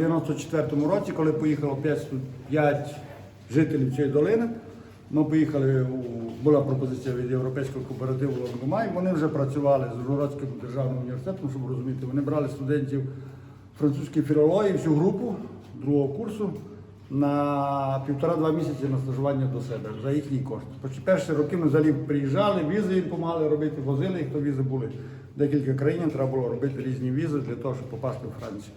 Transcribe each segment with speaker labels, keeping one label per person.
Speaker 1: У 94-му році, коли поїхало 5, 5 жителів цієї долини, ми поїхали, була пропозиція від Європейського кооперативу Лонгомай, вони вже працювали з Ужгородським державним університетом, щоб розуміти, вони брали студентів французької філології, всю групу другого курсу на півтора-два місяці на стажування до себе за їхній кошт. Перші роки ми взагалі приїжджали, візи їм допомагали робити, возили їх, то візи були. Декілька країн треба було робити різні візи для того, щоб попасти в Францію.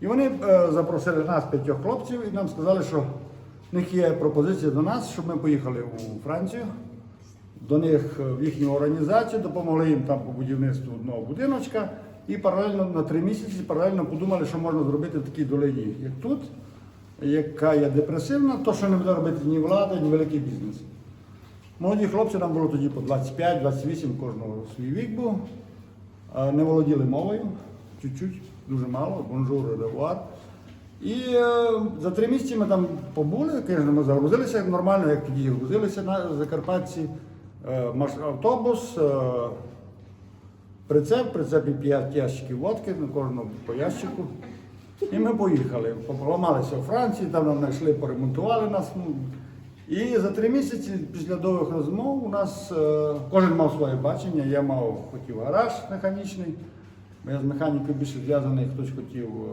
Speaker 1: І вони е, запросили нас, п'ятьох хлопців, і нам сказали, що в них є пропозиція до нас, щоб ми поїхали у Францію, до них е, в їхню організацію, допомогли їм там по будівництву одного будиночка. І паралельно на три місяці паралельно подумали, що можна зробити в такій долині, як тут, яка є депресивна, то що не буде робити ні влада, ні великий бізнес. Молоді хлопці нам було тоді по 25-28, кожного свій вік був. Не володіли мовою, чуть-чуть, дуже мало, бонжур, ревуар. І е, за три місяці ми там побули, звісно, ми загрузилися нормально, як тоді грузилися на Закарпатці. Е, автобус, е, прицеп, в прицепі 5 ящиків водки, на кожному по ящику. І ми поїхали. Поламалися у Франції, там нам знайшли, поремонтували нас. Ну, І за три місяці після довгих розмов у нас кожен мав своє бачення. Я мав хотів гараж механічний, бо я з механікою більше зв'язаний, хтось хотів е,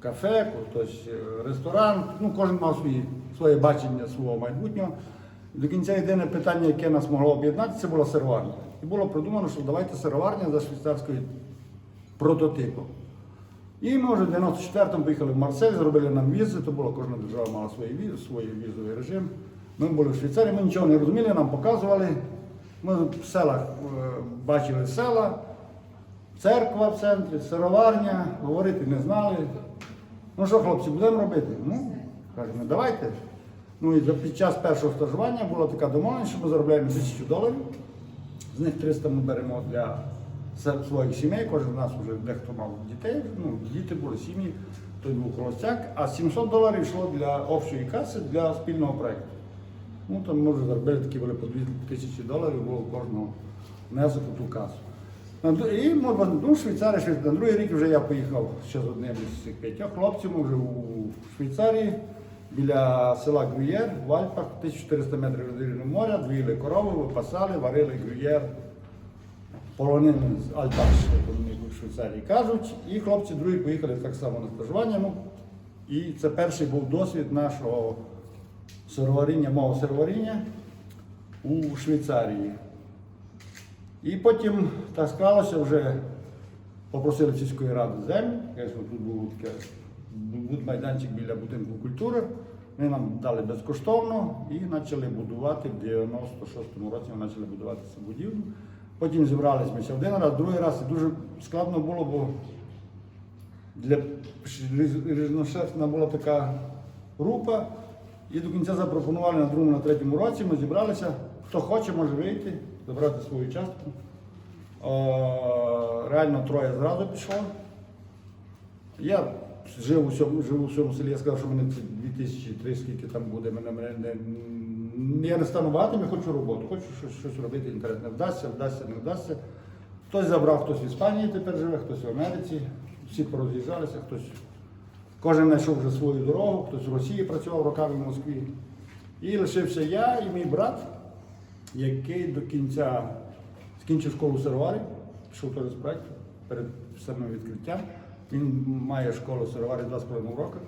Speaker 1: кафе, хтось е, ресторан. Ну, кожен мав свої, своє бачення свого майбутнього. До кінця єдине питання, яке нас могло об'єднати, це була сироварня. І було продумано, що давайте сироварня за швейцарською прототипом. І ми вже в 94-му поїхали в Марсель, зробили нам візи, то було кожна держава мала свої візи, свій візовий режим. Ми були в Швейцарії, ми нічого не розуміли, нам показували. Ми в селах е, бачили села, церква в центрі, сироварня, говорити не знали. Ну що, хлопці, будемо робити? Ну, кажемо, давайте. Ну і під час першого стажування була така домовленість, що ми заробляємо тисячу доларів. З них 300 ми беремо для своїх сімей, кожен з нас вже дехто мав дітей, ну, діти були сім'ї, той був холостяк, а 700 доларів йшло для общої каси для спільного проєкту. Ну, там ми вже заробили такі були по 2 тисячі доларів, було кожного внесок у ту касу. І ми, ну, Швейцарія, Швейцарія. На другий рік вже я поїхав ще з одним із цих п'ятьох хлопців, вже у Швейцарії, біля села Грюєр, в Альпах, 1400 метрів від рівного моря, двіли корови, випасали, варили Грюєр, полонини з Альпах, як вони в Швейцарії кажуть. І хлопці другі поїхали так само на стажування. Ну, і це перший був досвід нашого сироваріння, мого сироваріння у Швейцарії. І потім так склалося вже попросили сільської ради. Звісно, тут був таке майданчик біля будинку культури. Вони нам дали безкоштовно і почали будувати в 96-му році. Ми почали будувати цю будівлю. Потім зібрались ми ще один раз, другий раз і дуже складно було, бо для різношерстна була така група. І до кінця запропонували на другому, на третьому році. Ми зібралися. Хто хоче, може вийти, забрати свою частку. Реально троє зразу пішло. Я жив у цьому, живу в цьому селі, я сказав, що мене 2003, скільки там буде, мене, мене не, я не стану я хочу роботу, хочу щось, щось робити, інтернет не вдасться, вдасться, не вдасться. Хтось забрав, хтось в Іспанії тепер живе, хтось в Америці, всі пороз'їжджалися, хтось. Кожен знайшов вже свою дорогу, хтось в Росії працював роками в Москві. І лишився я і мій брат, який до кінця скінчив школу сироварів, пішов з проєкту перед самим відкриттям. Він має школу сироварів 2,5 роки.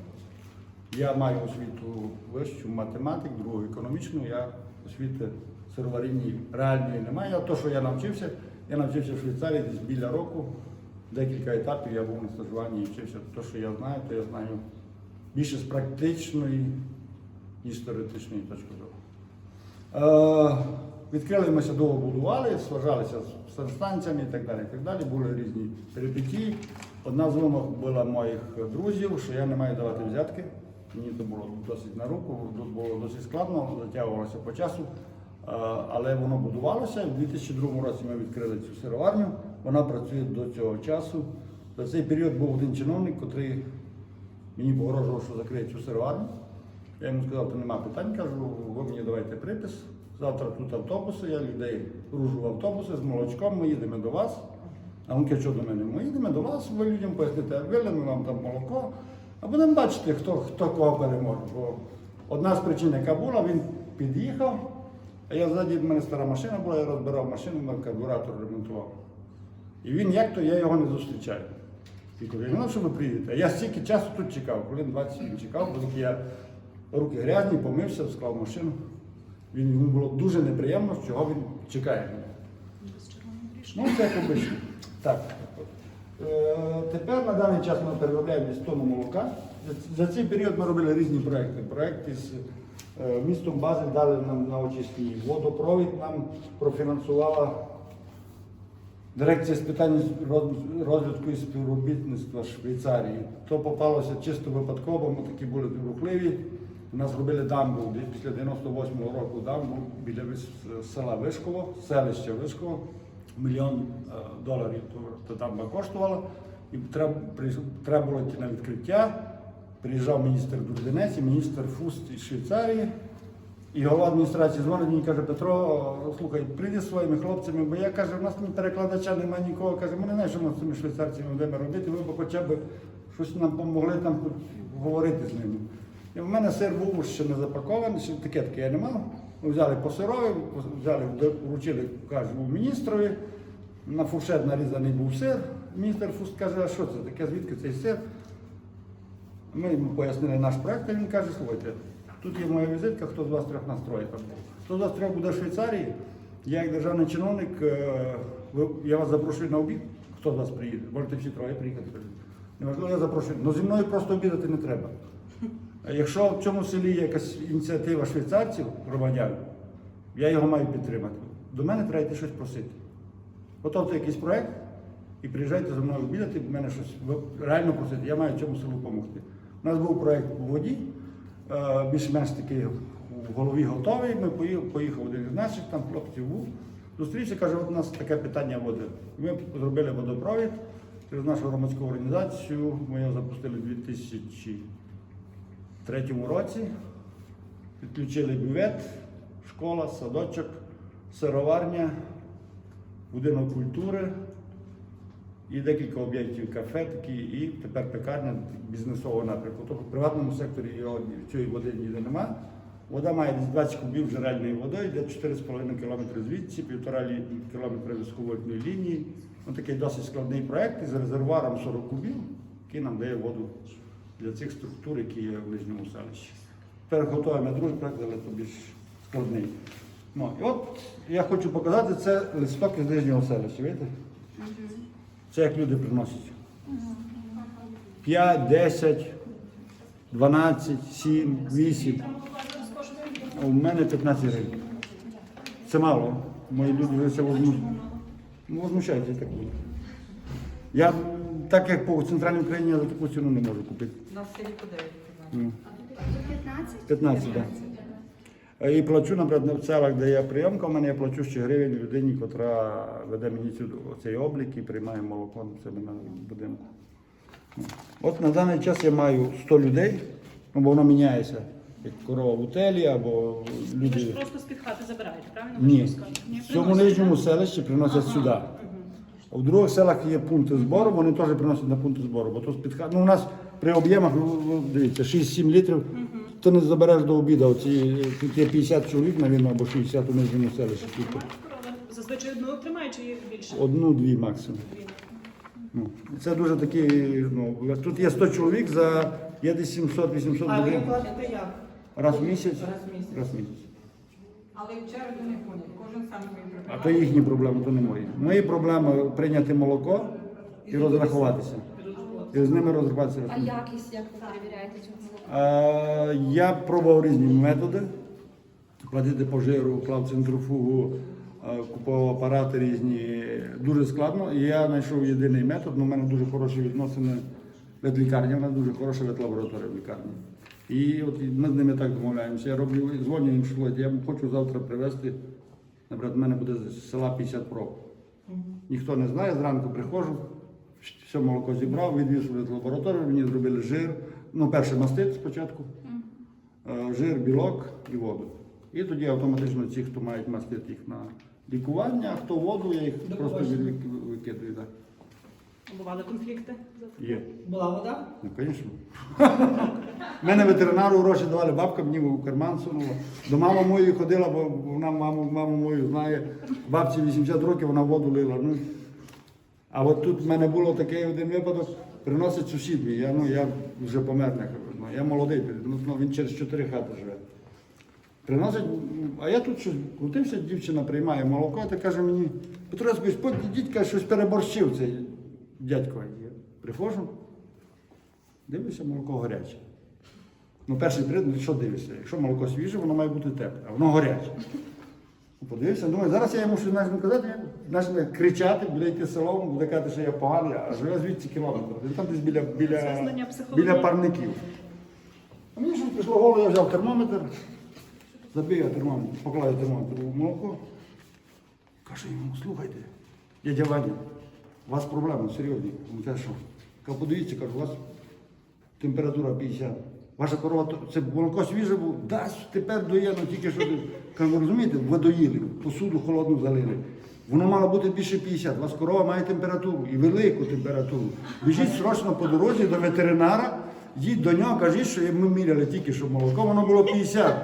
Speaker 1: Я маю освіту вищу математик, другу економічну. Я освіти сироварінні реальної немає. А то, що я навчився, я навчився в Швейцарії десь біля року. Декілька етапів я був на стажуванні і вчився. То, що я знаю, то я знаю більше з практичної, ніж з теоретичної точки зору. Відкрили ми ще довго будували, сважалися з санстанціями і так далі. І так далі. Були різні перипетії. Одна з вимог була моїх друзів, що я не маю давати взятки. Мені це було досить на руку, було досить складно, затягувалося по часу. Але воно будувалося. У 2002 році ми відкрили цю сироварню. Вона працює до цього часу. За цей період був один чиновник, який мені погрожував, що закриє цю сироварню. Я йому сказав, то нема питань, кажу, ви мені давайте припис. Завтра тут автобуси, я людей гружу в автобуси з молочком, ми їдемо до вас. А він каже, що до мене? Ми їдемо до вас, ви людям поясните, вилимо вам там молоко, А будемо бачити, хто, хто кого переможе. Бо одна з причин, яка була, він під'їхав, а я ззаді в мене стара машина була, я розбирав машину, на карбюратор ремонтував. І він як то, я його не зустрічаю. І я знав, що ви приїдете. Я стільки часу тут чекав, хвилин 20 він чекав, бо я руки грязні, помився, склав машину. Він, йому було дуже неприємно, чого він чекає. Ну, це як обично. Так. Е, тепер на даний час ми переробляємо десь тонну молока. За- цей період ми робили різні проекти. Проект із е, містом Базель дали нам на очисні. Водопровід нам профінансувала Дирекція з питань розвитку і співробітництва Швейцарії. То попалося чисто випадково, ми такі були рухливі. У нас робили дамбу після 98-го року дамбу біля села Вишково, селища Вишково. Мільйон е, доларів то дамба коштувала. І треба, було йти на відкриття. Приїжджав міністр Дурденець і міністр Фуст із Швейцарії. І голова адміністрації дзвонить мені каже, Петро, слухай, прийди зі своїми хлопцями, бо я каже, у нас ні перекладача немає нікого. Каже, ми не знаємо, що ми з цими швейцарцями будемо робити, ви б хоча б щось нам допомогли там говорити з ними. І в мене сир був ще не запакований, ще етикетки я не мав. Ми взяли по сирові, взяли, вручили, кажу, міністрові. На фуршет нарізаний був сир. Міністр Фуст каже, а що це таке, звідки цей сир? Ми йому пояснили наш проект, і він каже, слухайте, тут є моя візитка, хто з вас трьох настроїть. Хто з вас трьох буде в Швейцарії, я як державний чиновник, е, я вас запрошую на обід, хто з вас приїде. Можете всі троє приїхати. Неважливо, я запрошую. Ну зі мною просто обідати не треба. Якщо в цьому селі є якась ініціатива швейцарців, громадян, я його маю підтримати. До мене треба йти щось просити. Готовте якийсь проект і приїжджайте за мною обідати, в мене щось реально просити. Я маю цьому селу допомогти. У нас був проект по воді, е, більш-менш такий в голові готовий. Ми поїхав, один із наших, там хлопців був. Зустрівся, каже, от у нас таке питання води. Ми зробили водопровід через нашу громадську організацію. Ми його запустили у 2003 році. Підключили бювет, школа, садочок, сироварня, будинок культури і декілька об'єктів кафе такі, і тепер пекарня бізнесового напрямку. Тобто в приватному секторі його цієї води ніде нема. Вода має десь 20 кубів джерельної води, йде 4,5 км звідси, 1,5 км високовольтної лінії. Ось такий досить складний проект із резервуаром 40 кубів, який нам дає воду для цих структур, які є в нижньому селищі. Тепер готуємо другий проект, але то більш складний. Ну, і от я хочу показати, це листок із нижнього селища. Видите? Це як люди приносять. 5, 10, 12, 7, 8. А у мене 15 гривень. Це мало. Мої люди вже це возьмуть. Ну, возмущаються так. Я, так як по центральній Україні, я за таку ціну не можу купити.
Speaker 2: На селі по 9
Speaker 1: Ну,
Speaker 3: 15?
Speaker 1: 15, так. Да. І плачу, наприклад, в селах, де є прийомка, в мене я плачу ще гривень людині, яка веде мені цю, цей облік і приймає молоко на себе на будинку. От на даний час я маю 100 людей, ну, бо воно міняється, як корова в утелі або
Speaker 4: Ви ж
Speaker 1: люди.
Speaker 4: просто з-під хати забираєте, правильно?
Speaker 1: Ні. В цьому
Speaker 4: приносите,
Speaker 1: нижньому селищі приносять сюди. А в других селах є пункти збору, вони теж приносять на пункти збору. Бо тут з-під ну, у нас при об'ємах, ну, дивіться, 6-7 літрів, ти не забереш до обіду. Оці, тут є 50 чоловік, навіть, або 60 у нижньому селищі.
Speaker 4: Зазвичай одну тримають чи їх більше?
Speaker 1: Одну-дві максимум. Ну, це дуже такі, ну, тут є 100 чоловік, за є десь 700-800
Speaker 2: А ви
Speaker 1: людей.
Speaker 2: платите як?
Speaker 1: Раз в місяць?
Speaker 2: Раз в місяць.
Speaker 1: Раз в місяць.
Speaker 2: Але в чергу не ходять, кожен сам собі
Speaker 1: А то їхні проблеми, то не мої. Мої проблеми прийняти молоко і розрахуватися. І з ними розрахуватися.
Speaker 3: А якість, як ви перевіряєте цього молока?
Speaker 1: Я пробував різні методи. Платити по жиру, клав центрофугу, а, купував апарати різні. Дуже складно. І я знайшов єдиний метод. Ну, У мене дуже хороші відносини ветлікарня, у нас дуже хороша ветлабораторія в лікарні. І от ми з ними так домовляємося. Я роблю, дзвоню їм, що я хочу завтра привезти. Наприклад, в мене буде з села 50 проб. Ніхто не знає, зранку приходжу, все молоко зібрав, відвіз в лабораторію, мені зробили жир. Ну, перше мастит спочатку, е, жир, білок і воду. І тоді автоматично ці, хто мають мастит, їх на лікування, а хто воду, я їх просто
Speaker 2: побачення.
Speaker 4: Бували конфлікти?
Speaker 1: Є.
Speaker 5: Була вода?
Speaker 1: Ну, звісно. Мене ветеринару гроші давали, бабка мені в карман сунула. До мами моєї ходила, бо вона маму, маму мою знає. Бабці 80 років вона воду лила. Ну. А от тут в мене було такий один випадок, приносить сусід мій, я, ну, я вже помер, не кажу, ну, я молодий, ну, ну, він через чотири хати живе. Приносить, а я тут щось крутився, дівчина приймає молоко, та каже мені, Петро Яскович, дідь, каже, щось переборщив цей дядько. Я приходжу, дивлюся, молоко гаряче. Ну, перший прид, ну що дивишся? Якщо молоко свіже, воно має бути тепле, а воно гаряче. Ну, Подивився, думаю, зараз я йому щось почну казати, почне кричати, буде йти селом, буде казати, що я поганий, а живе звідси кілометр. Він там десь біля, біля,
Speaker 4: психології.
Speaker 1: біля парників. А мені щось прийшло в голову, я взяв термометр, забив я термометр, поклав я термометр у молоко. Каже йому, слухайте, дядя Ваня, у вас проблема серйозні. Він каже, що? Каже, подивіться, каже, у вас температура 50. Ваша корова, це молоко свіже було, да, тепер доє, ну тільки що. Кажу, ви розумієте, ви доїли, посуду холодну залили. Воно мало бути більше 50. У вас корова має температуру і велику температуру. Біжіть срочно по дорозі до ветеринара, йдіть до нього, кажіть, що ми міряли тільки, що молоко, воно було 50.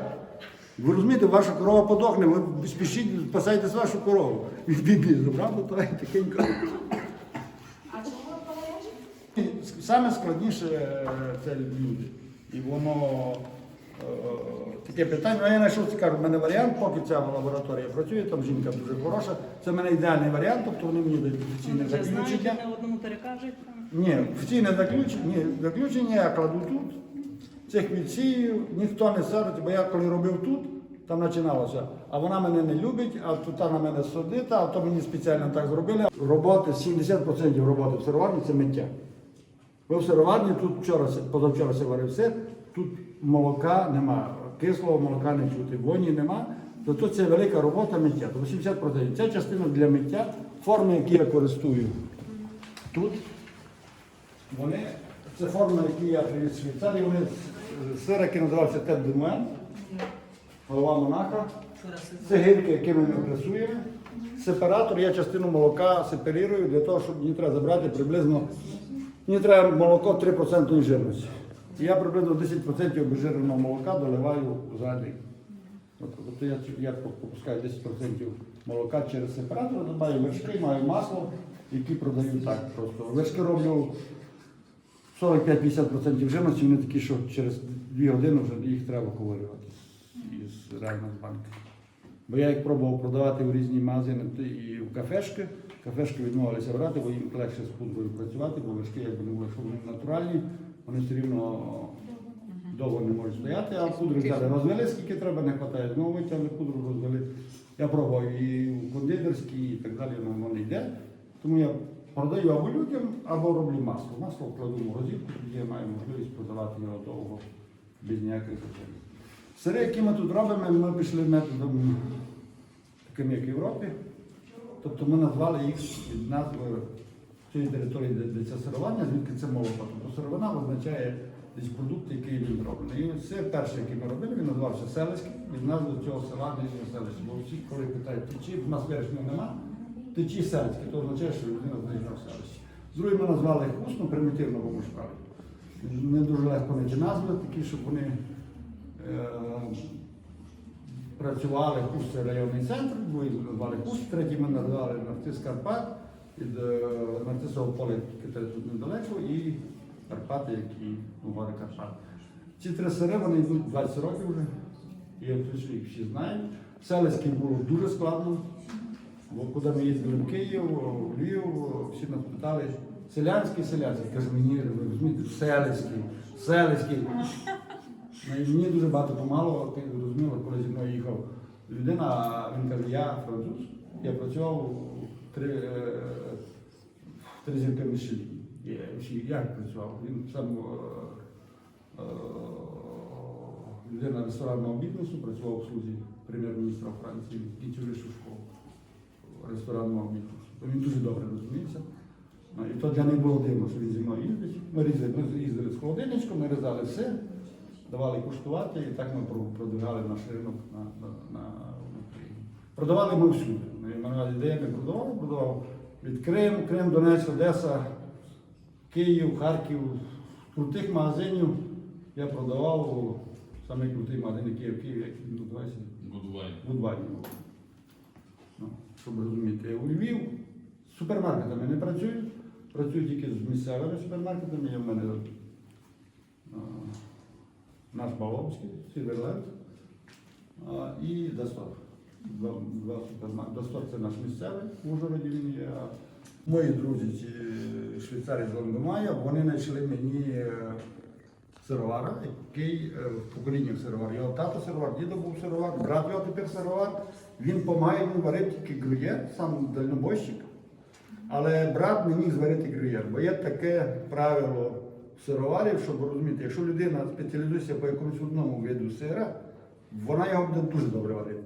Speaker 1: Ви розумієте, ваша корова подохне, ви спішіть, спасайте вашу корову. Він бібі забрав і тихенько. Саме складніше е, це люди. І воно е, таке питання. Ну, я знайшов цікавий в мене варіант, поки ця лабораторія працює, там жінка дуже хороша. Це в мене ідеальний варіант, тобто вони мені дають офіційне заключення.
Speaker 4: не одному перекажуть.
Speaker 1: Ні, офіційне заключення, ні, заключення я кладу тут, цих відсію, ніхто не садить, бо я коли робив тут, там починалося, а вона мене не любить, а тут на мене судита, а то мені спеціально так зробили. Роботи, 70% роботи в сироварні це миття. Ви в сироварні тут вчора, позавчора се варив сир, тут молока нема, кислого молока не чути, воні нема. Тобто це велика робота миття. Тобто 80%. Ця частина для миття, форми, які я користую тут. Вони, це форма, які я привіз Швейцарії, вони сир, який називався Тед Демуен, голова монаха. Це гирки, якими ми пресуємо. Сепаратор, я частину молока сепарірую для того, щоб мені треба забрати приблизно, мені треба молоко 3% жирності. І я приблизно 10% обезжиреного молока доливаю за день. От, я, я попускаю 10% молока через сепаратор, додаю вершки, маю масло, які продаю так просто. Вершки роблю 45-50% жирності, вони такі, що через 2 години вже їх треба ковирювати із реально з банки. Бо я їх пробував продавати в різні магазини і в кафешки. Кафешки відмовилися брати, бо їм легше з пудрою працювати, бо вершки, якби не були, що вони натуральні, вони все рівно довго не можуть стояти, а пудру взяли. Розвели, скільки треба, не вистачає. Знову витягли пудру, розвели. Я пробував і в кондитерській, і так далі, воно не йде. Тому я продаю або людям, або роблю масло. Масло вкладу в морозилку, тоді я маю можливість продавати його довго, без ніяких речей. Сири, які ми тут робимо, ми пішли методом таким, як в Європі. Тобто ми назвали їх від назви цієї території, де, де це сировання, звідки це молоко. Тобто сировина означає десь продукт, який він зроблений. І це перший, який ми робили, він називався Селеський, від назви цього села Нижнє селище. Бо всі, коли питають течі, в нас вершнього нема, течі селські, то означає, що людина з Нижнього селища. Другий ми назвали їх усно, примітивно бо ми. Не дуже легко знайти назви, такі, щоб вони е, працювали це районний центр, другий ми назвали Хуст, третій ми назвали Нарцис Карпат, від е, Нарцисового поля, тут недалеко, і Карпати, які гори Карпат. Ці три сири вони йдуть 20 років вже, я їх всі знають. Селицький було дуже складно, бо куди ми їздили в Київ, в Львів, всі нас питали, селянський, селянський. Каже, мені, ви розумієте, селицький, селицький. Мені дуже багато помало, ти розуміла, коли зі мною їхав людина, він каже, я француз, я працював в три, е, в три зірки Мішелі. Я, працював? Він сам е, е, людина ресторанного бізнесу, працював в слузі прем'єр-міністра Франції, кінцю вищу школу ресторанного бізнесу. Він дуже добре розуміється. Ну, І то для них було дивно, що він зі мною їздить. Ми різали, ми їздили з холодильничком, ми різали все, давали куштувати, і так ми про- продвигали наш ринок на, на, на, Україні. Продавали ми всюди. Увазі, де я не продавав, від Крим, Крим, Донець, Одеса, Київ, Харків, крутих магазинів я продавав саме крутий магазин, який в Києві, як він називається. Будвальні. Ну, щоб розуміти, у Львів з супермаркетами не працюю, працюю тільки з місцевими супермаркетами. Є в мене а, наш Павловський, Сіверлет і. Два, два це наш місцевий, в Ужгороді він є. Мої друзі, ці швейцарі з Лондомая, вони знайшли мені е, сировара, який е, в поколінні сировар. Його тато сировар, дідо був сировар, брат його тепер сировар. Він помагає, він варив тільки грюєр, сам дальнобойщик. Але брат не міг зварити грюєр, бо є таке правило сироварів, щоб розуміти, якщо людина спеціалізується по якомусь одному виду сира, вона його буде дуже добре варити.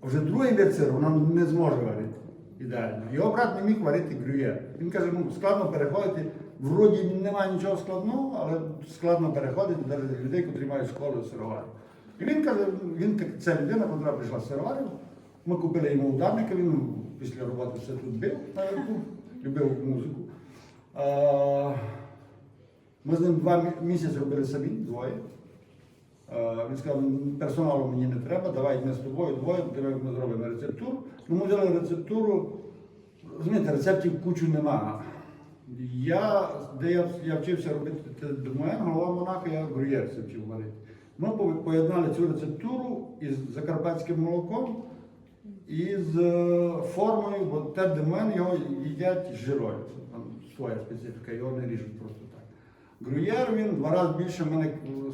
Speaker 1: А вже другий вид сиру вона не зможе варити ідеально. Його брат не міг варити грюєр. Він каже, ну складно переходити. Вроді немає нічого складного, але складно переходити навіть людей, які мають школу сироварів. І він каже, він ця людина, яка прийшла з сироварів, ми купили йому ударника, він після роботи все тут бив наверху, любив музику. Ми з ним два місяці робили самі, двоє. Він сказав, персоналу мені не треба, давай ми з тобою двоє, ми зробимо рецептуру. Ну, ми взяли рецептуру, розумієте, рецептів кучу нема. Я, де я, я вчився робити домоен, голова Монако, я грюєр вчив варити. Ми поєднали цю рецептуру із закарпатським молоком і з е, формою, бо те демоен його їдять жирою. Своя специфіка, його не ріжуть просто так. Грюєр він два рази більше в мене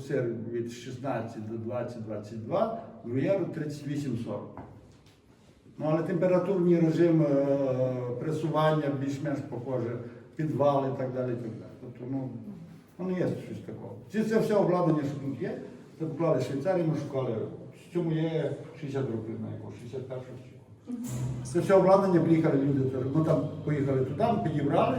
Speaker 1: сир від 16 до 20-22, грюєр 38-40. Ну, але температурний режим е, пресування більш-менш похоже, підвал і так далі. І так далі. Тобто, ну, ну, не є щось такого. Це, це все обладнання, що тут є, це поклали Швейцарії, ми шукали. В цьому є 60 років на яку, 61 чи. Це все обладнання, приїхали люди, ми там поїхали туди, підібрали.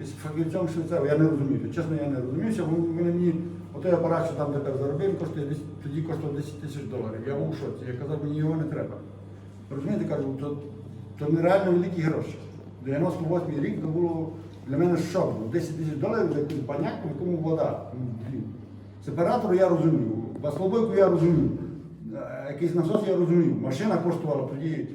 Speaker 1: З фахівцем Швейцарії, я не розумію, чесно, я не розумію, що мені, отой апарат, що там тепер заробив, коштує, тоді коштував 10 тисяч доларів. Я був у шоці, я казав, мені його не треба. Розумієте, кажу, то, то нереально великі гроші. 98 рік то було для мене шок. був. 10 тисяч доларів за якусь баняку, в якому вода. Ну, блін. Сепаратор я розумію, маслобойку я розумію, е, якийсь насос я розумію. Машина коштувала тоді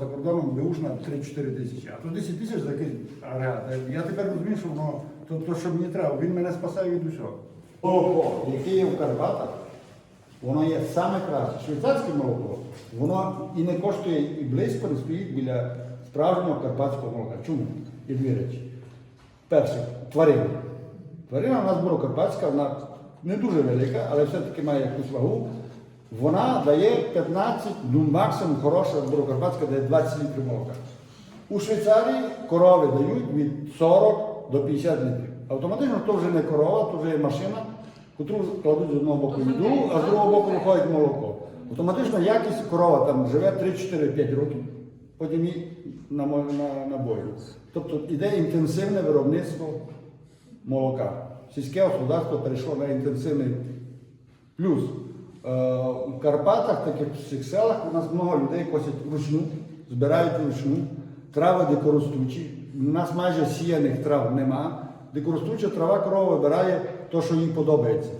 Speaker 1: за кордоном беушна 3-4 тисячі, а то 10 тисяч за якийсь агрегат. Е, Я тепер розумію, що воно то, то, що мені треба, він мене спасає від усього. Молоко, яке є в Карпатах, Воно є саме краще. Швейцарське молоко, воно і не коштує, і близько не стоїть біля справжнього карпатського молока. Чому? Є дві речі. Перше, тварина. Тварина у нас бурокарпатська, вона не дуже велика, але все-таки має якусь вагу. Вона дає 15, ну максимум хороша бурокарпатська дає 20 літрів молока. У Швейцарії корови дають від 40 до 50 літрів. Автоматично то вже не корова, то вже є машина, котру кладуть з одного боку їду, а з другого боку виходить молоко. Автоматично якість корова там живе 3-4-5 років, потім і на, мо- на, на бою. Тобто іде інтенсивне виробництво молока. Сільське господарство перейшло на інтенсивний Плюс у Карпатах, так як всіх селах, у нас много людей косять вручну, збирають вручну, трави дикоростучі. У нас майже сіяних трав нема. Дикоростуча трава корова вибирає те, що їй подобається.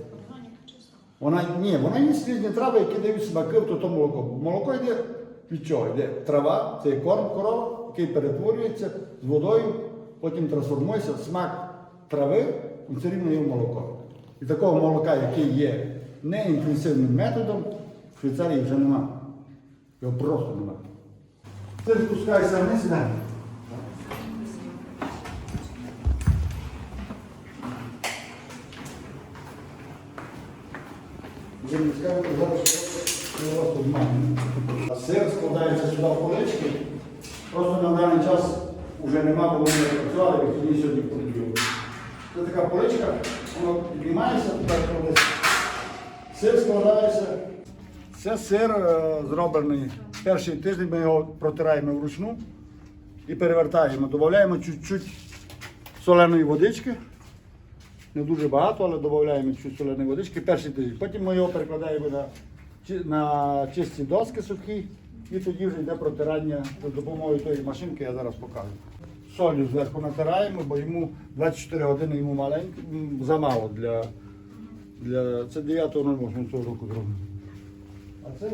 Speaker 1: Вона ні, вона є слідні трави, які дають смаки в то молоко. Молоко йде від чого? Йде трава, це корм корова, який перетворюється з водою, потім трансформується смак трави, і все рівно є молоко. І такого молока, який є не інтенсивним методом, в Швейцарії вже нема. Його просто нема. Ти спускайся вниз, має. Сир складається сюди в полички. Просто на даний час вже нема, бо ми працювали, сьогодні подію. Це така поличка, воно піднімається, туди кладеться. Сир складається. Це сир е, зроблений перший тиждень, ми його протираємо вручну і перевертаємо. Додаємо чуть-чуть соленої водички. Не дуже багато, але додаємо чуть соленої водички перший тиждень. Потім ми його перекладаємо на, на чисті доски сухі і тоді вже йде протирання за допомогою тої машинки, я зараз покажу. солью зверху натираємо, бо йому 24 години йому маленько, замало для, для це 9.08 цього року зроблено. А це,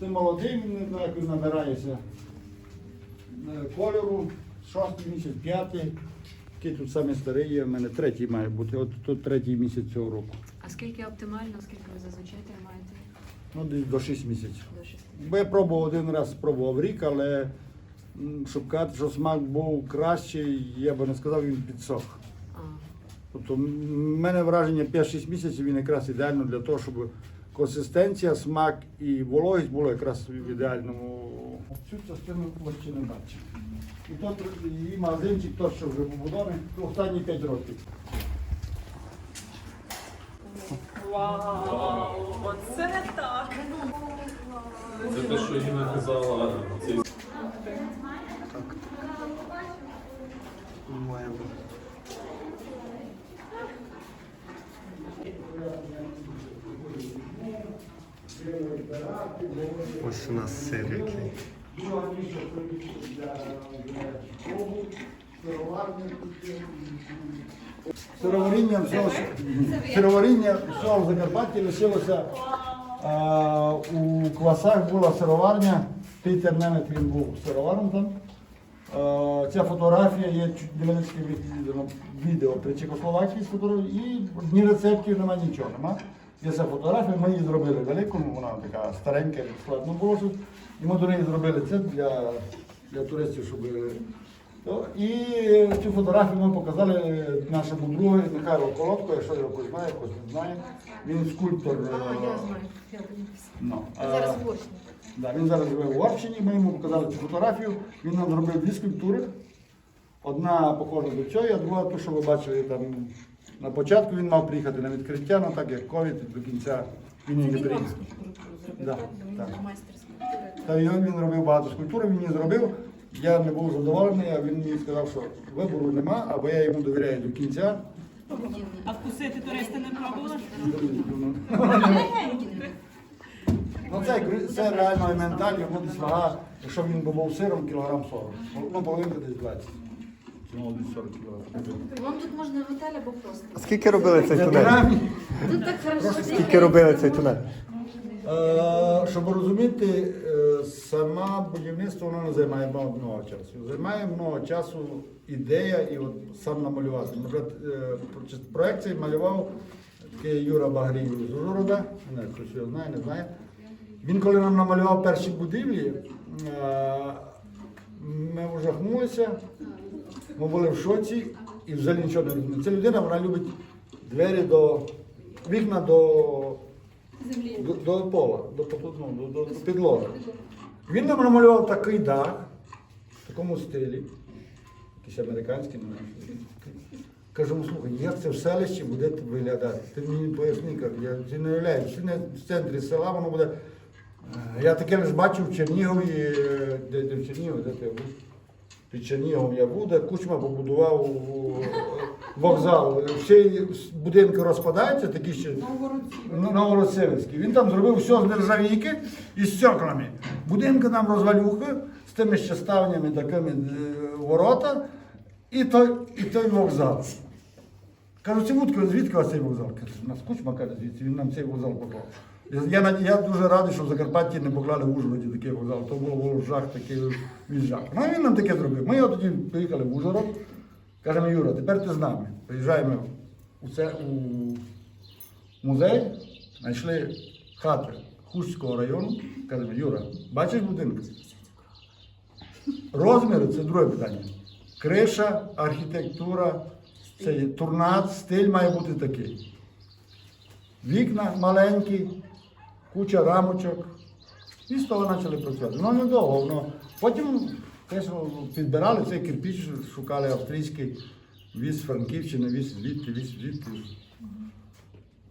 Speaker 1: це молодий, він не знаю, як він набирається е, кольору, шостий місяць, п'ятий. Такий тут саме старий є, в мене третій має бути. От тут третій місяць цього року.
Speaker 5: А скільки оптимально, скільки ви зазвичай тримаєте
Speaker 1: Ну, десь до 6 місяців.
Speaker 5: до шести?
Speaker 1: Бо я пробував один раз, спробував рік, але щоб казати, що смак був кращий, я би не сказав, він підсох. Тобто в мене враження 5-6 місяців він якраз ідеально для того, щоб консистенція, смак і вологість було якраз в ідеальному. Цю частину ще не бачив. І то тр- її магазинчик, то, що вже побудований, останні 5 років.
Speaker 4: Вау, оце так.
Speaker 6: Це те, що Інна казала. Цей
Speaker 7: Ось у нас сир який.
Speaker 1: Сироваріння всього, сироваріння всього Закарпатті лишилося. А, у Квасах була сироварня, Пітер Немет він був сироваром там. А, ця фотографія є невеличке відео, при Чехословакії і ні рецептів нема, нічого нема. Є ця фотографія, ми її зробили велику, вона така старенька, складно було щось. І ми до неї зробили це для, для туристів, щоб Ну, І цю фотографію ми показали нашому другу Михайлу Колодко, якщо його хтось знає, хтось не знає. Він скульптор.
Speaker 5: а,
Speaker 1: е,
Speaker 5: я знаю. Я дивлюся.
Speaker 1: ну,
Speaker 5: зараз
Speaker 1: е,
Speaker 5: в Борщні.
Speaker 1: Да, він зараз живе в Орщині, ми йому показали цю фотографію. Він нам зробив дві скульптури. Одна похожа до цієї, а друга ту, що ви бачили там на початку, він мав приїхати на відкриття, але так як ковід до кінця він не приїхав. Да,
Speaker 5: так? Він скульптури.
Speaker 1: Та його він робив багато скульптур, він її зробив. Я не був задоволений, а він мені сказав, що вибору нема, або я йому довіряю до кінця.
Speaker 4: А вкусити туристи не пробували?
Speaker 1: Ну це, це реально елементарно, йому десь вага, якщо він би був сиром, кілограм 40. Ну, половинка десь 20. Ну, десь 40 кілограм.
Speaker 3: Вам тут можна в готель або просто.
Speaker 7: А скільки робили цей
Speaker 1: Це
Speaker 7: тунель?
Speaker 3: Тут так хорошо.
Speaker 7: Скільки робили цей тунель?
Speaker 1: Е, Щоб розуміти, е, сама будівництво воно не займає багато часу. Займає много часу ідея і от сам намалювати. Наприклад, е, про- проект цей малював такий Юра Багрій з Ужгорода, не знаю, хтось його знає, не знає. Він коли нам намалював перші будівлі, е, ми вжахнулися, ми були в шоці і взагалі нічого не розуміли. Ця людина вона любить двері до вікна до до, до пола, до, ну, до, до, до підлоги. Він нам намалював такий дах, в такому стилі, якийсь американський, не знаю. Кажу, «Ну, слухай, як це в селищі буде виглядати? Ти мені поясни, я це не уявляю, що не в центрі села воно буде. Е, Я таке лише бачив в Чернігові, е, де, де в Чернігові, де ти був? Під Черніговом я був, де Кучма побудував вокзал. Всі будинки розпадаються, такі ще Ну, Він там зробив все з нержавійки і з стеклами. Будинки там розвалюхи з тими ще ставнями, такими е, ворота, і той, і той вокзал. Кажу, Цимутко, звідки у цей вокзал? Каже, нас кучма каже, звідси, він нам цей вокзал поклав. Я, я, дуже радий, що в Закарпатті не поклали в Ужгороді такий вокзал. То було жах такий від жах. Ну він нам таке зробив. Ми його тоді поїхали в Ужгород. Кажемо, Юра, тепер ти з нами. Приїжджаємо у, це, у музей, знайшли хати Хустського району. Кажемо, Юра, бачиш будинки? Розміри це друге питання. Криша, архітектура, це турнат, стиль має бути такий. Вікна маленькі, куча рамочок. І з того почали працювати. Ну недовго, воно. Потім звісно, підбирали цей кирпіч, шукали австрійський віз Франківщини, віз звідти, віз звідти.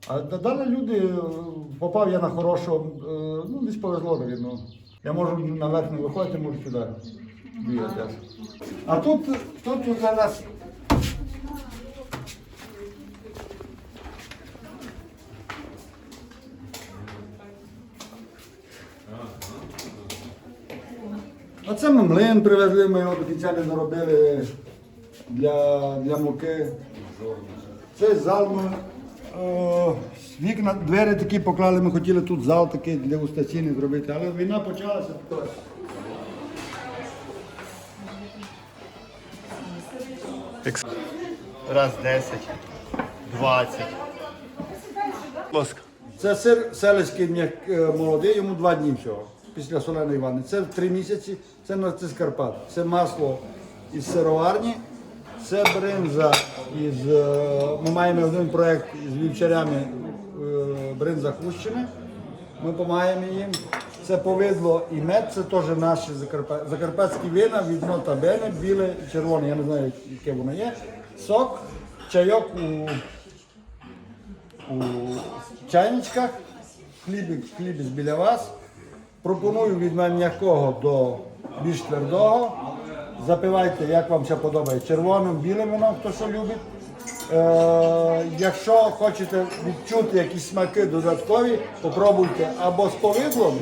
Speaker 1: А да- далі люди, е, попав я на хорошого, е, ну десь повезло, навірно. Я можу наверх не виходити, можу сюди бігати. А тут, тут вже нас А це ми млин привезли, ми його до кінця не доробили для, для муки. Це зал ми е, вікна, двері такі поклали, ми хотіли тут зал такий для устаційний зробити, але війна почалася.
Speaker 7: Раз 10, 20.
Speaker 1: Це сир селецький е, молодий, йому два дні всього. Після соляної ванни. Це три місяці, це нарцис Карпат. Це масло із сироварні, це бринза із. е, Ми маємо один проєкт з вівчарями е, бринза Хущини. Ми допомагаємо їм. Це повидло і мед, це теж наші закарпа- закарпатські вина від нота бене, біле і червоне, я не знаю, яке воно є. Сок, чайок у у чайничках, хліб, хліб біля вас. Пропоную від м'якого до більш твердого. Запивайте, як вам це подобає, червоним, білим вином, хто що любить. Е, якщо хочете відчути якісь смаки додаткові, попробуйте або з повидлом,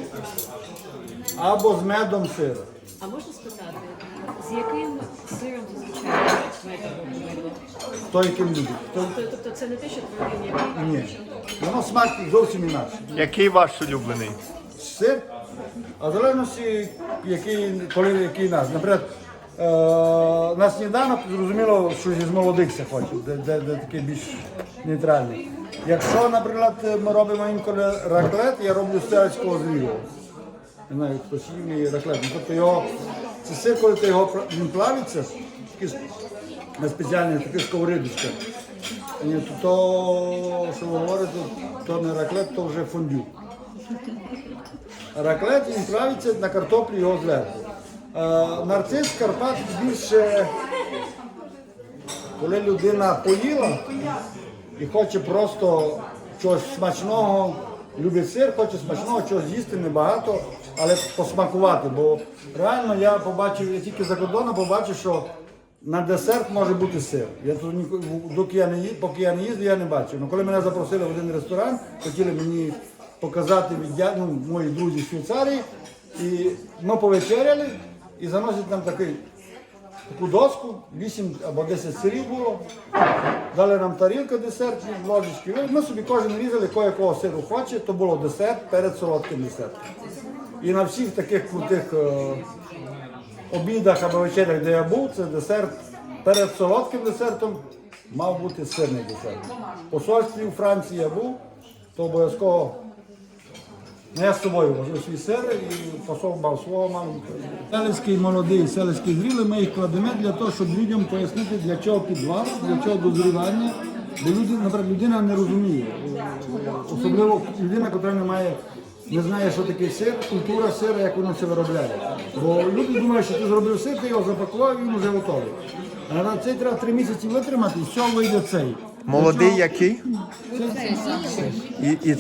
Speaker 1: або з медом сиру.
Speaker 5: А можна спитати, з яким сиром зазвичай помило?
Speaker 1: Хто яким любить. Хто...
Speaker 5: Тобто це не те, що м'який,
Speaker 1: Ні. Воно смак зовсім інакше.
Speaker 7: Який ваш улюблений?
Speaker 1: сир, а в залежності, який, коли який нас. Наприклад, е, на сніданок зрозуміло, що зі молодих це хоче, де, де, де такий більш нейтральний. Якщо, наприклад, ми робимо інколи раклет, я роблю з селецького зрілого. Не знаю, хтось їв раклет. Ну, Тобто його, це сир, коли ти його він плавиться, такі спеціальні такі сковоридочка. І то, що ви говорите, то не раклет, то вже фондю. Раклет він плавиться на картоплі його зверху. Е, нарцис Карпат більше, коли людина поїла і хоче просто чогось смачного, любить сир, хоче смачного, чогось з'їсти небагато, але посмакувати. Бо реально я побачив, я тільки за кордоном побачив, що на десерт може бути сир. Я тут доки я не ї- поки я не їздив, я не бачив. Ну, коли мене запросили в один ресторан, хотіли мені показати віддя... ну, мої друзі з Швейцарії, і ми повечеряли і заносять нам такий, таку доску, 8 або 10 сирів було. Дали нам тарілку десертні, ложечки. Ми собі кожен різали, кого якого сиру хоче, то було десерт перед солодким десертом. І на всіх таких крутих е, обідах або вечерях, де я був, це десерт перед солодким десертом мав бути сирний десерт. В посольстві у Франції я був, то обов'язково Ну, я з собою возив свій сир і посол мав свого мав. Селецький молодий, селецький зрілий, ми їх кладемо для того, щоб людям пояснити, для чого підвал, для чого дозрівання. Бо люди, наприклад, людина не розуміє. Особливо людина, яка не має, не знає, що таке сир, культура сира, як воно це виробляє. Бо люди думають, що ти зробив сир, ти його запакував і він вже готовий. А на цей треба три місяці витримати, і все вийде цей.
Speaker 7: Молодий який? І, і,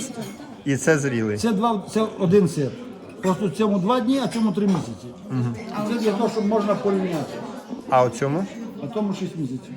Speaker 7: і це зрілий.
Speaker 1: Це два, це один сир. Просто цьому два дні, а цьому три місяці. Це для того, щоб можна порівняти.
Speaker 7: А у цьому?
Speaker 1: А тому шість місяців.